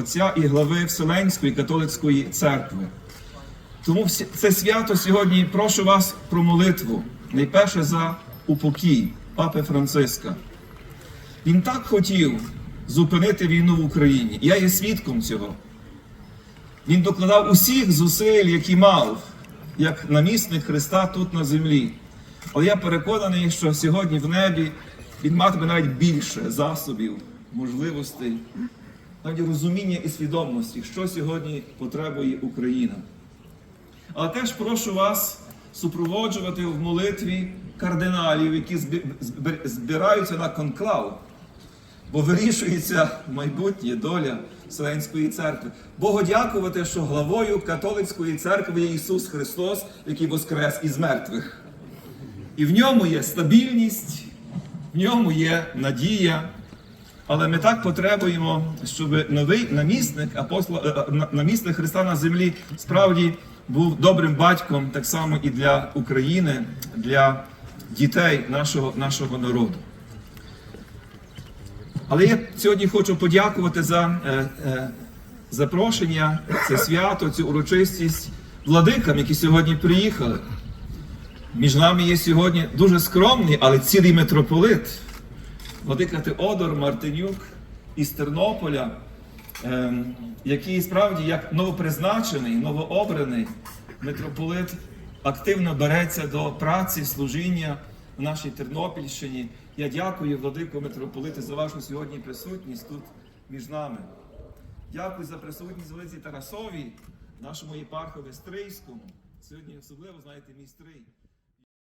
Отця і глави Вселенської католицької церкви. Тому це свято сьогодні прошу вас про молитву. Найперше за упокій Папи Франциска. Він так хотів зупинити війну в Україні. Я є свідком цього. Він докладав усіх зусиль, які мав, як намісник Христа тут на землі. Але я переконаний, що сьогодні в небі він матиме навіть більше засобів, можливостей, навіть розуміння і свідомості, що сьогодні потребує Україна. Але теж прошу вас супроводжувати в молитві кардиналів, які збираються на конклав, бо вирішується майбутнє доля Вселенської церкви. Богу дякувати, що главою католицької церкви є Ісус Христос, який воскрес із мертвих. І в ньому є стабільність, в ньому є надія. Але ми так потребуємо, щоб новий намісник апостола, е, е, на- намісник Христа на землі справді був добрим батьком так само і для України, для дітей нашого, нашого народу. Але я сьогодні хочу подякувати за е, е, запрошення, це свято, цю урочистість владикам, які сьогодні приїхали. Між нами є сьогодні дуже скромний, але цілий митрополит. Владика Теодор Мартинюк із Тернополя, ем, який справді як новопризначений, новообраний митрополит активно береться до праці, служіння в нашій Тернопільщині. Я дякую, владико митрополите, за вашу сьогодні присутність тут між нами. Дякую за присутність Велиці Тарасові, нашому єпархові Стрийському. Сьогодні особливо, знаєте, мій Стрий.